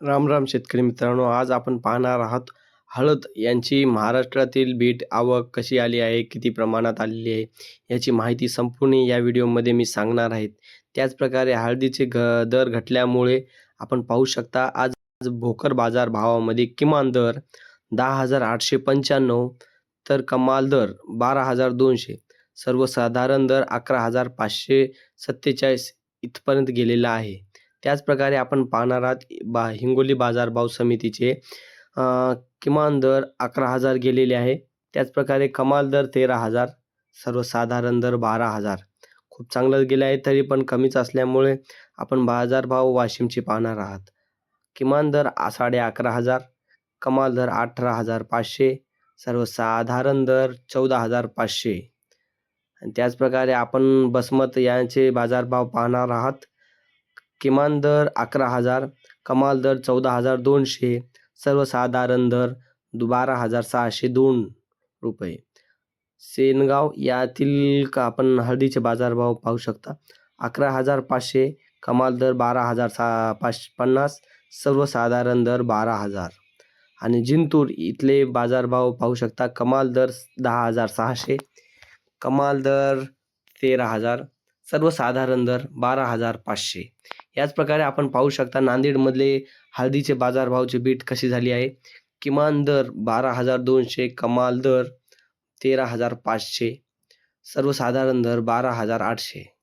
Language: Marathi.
राम राम शेतकरी मित्रांनो आज आपण पाहणार आहोत हळद यांची महाराष्ट्रातील बीट आवक कशी आली आहे किती प्रमाणात आलेली आहे याची माहिती संपूर्ण या व्हिडिओमध्ये मी सांगणार आहे. त्याचप्रकारे हळदीचे घ दर घटल्यामुळे आपण पाहू शकता आज भोकर बाजार भावामध्ये किमान दर दहा हजार आठशे पंच्याण्णव तर कमाल दर बारा हजार दोनशे सर्वसाधारण दर अकरा हजार पाचशे सत्तेचाळीस इथपर्यंत गेलेला आहे. त्याचप्रकारे आपण पाहणार आहात बा हिंगोली बाजारभाव समितीचे किमान दर अकरा हजार गेलेले आहे. त्याचप्रकारे कमाल दर तेरा हजार सर्वसाधारण दर बारा हजार. खूप चांगलं गेलं आहे तरी पण कमीच असल्यामुळे आपण बाजारभाव वाशिमचे पाहणार आहात. किमान दर साडे अकरा हजार कमाल दर अठरा हजार पाचशे सर्वसाधारण दर चौदा हजार पाचशे. आणि त्याचप्रकारे आपण बसमत यांचे बाजारभाव पाहणार आहात. किमान दर अकरा हजार कमाल दर चौदा हजार दोनशे सर्वसाधारण दर बारा हजार सहाशे दोन रुपये. सेनगाव यातील का आपण हळदीचे बाजारभाव पाहू शकता? अकरा हजार पाचशे कमाल दर बारा हजार सा पाच पन्नास सर्वसाधारण दर बारा हजार. आणि जिंतूर इथले बाजारभाव पाहू शकता कमाल दर दहा हजार सहाशे कमाल दर तेरा हजार सर्वसाधारण दर बारा हजार पाचशे. याच प्रकारे आपण पाहू शकता नांदेडमधले हळदीचे बाजारभावची बीट कशी झाली आहे. किमान दर बारा हजार दोनशे कमाल दर तेरा हजार पाचशे सर्वसाधारण दर बारा हजार आठशे.